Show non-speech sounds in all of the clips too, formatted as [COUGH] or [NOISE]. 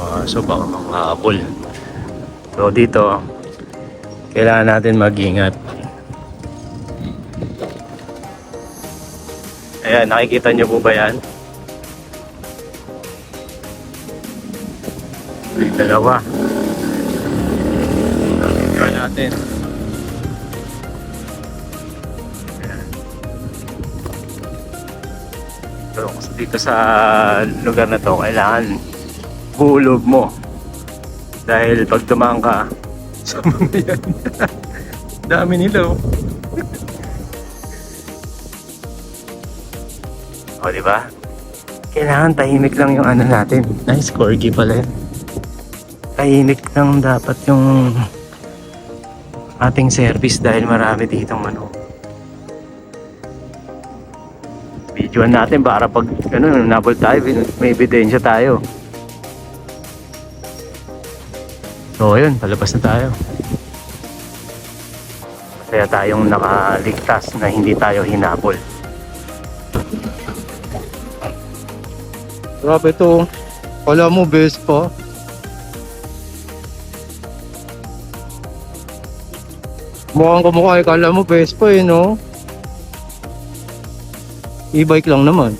Uh, so baka manghabol. So dito, kailangan natin mag-ingat. Ayan, nakikita niyo po ba yan? May dalawa. Nakikita natin. Ayan. So, dito sa lugar na to, kailangan hulog mo. Dahil pag tumaan ka, sa mga yan. [LAUGHS] Dami nila oh. O, di ba? Kailangan tahimik lang yung ano natin. Nice, corgi pala yun. Tahimik lang dapat yung ating service dahil marami ditong ano. Videoan natin para pag ano, nabol tayo, may ebidensya tayo. So, ayun, palabas na tayo. Kaya tayong nakaligtas na hindi tayo hinabol. Grabe to. Kala mo best pa. Mukhang kamukha eh. Kala mo best pa eh, no? E-bike lang naman.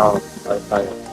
Oo, tayo tayo.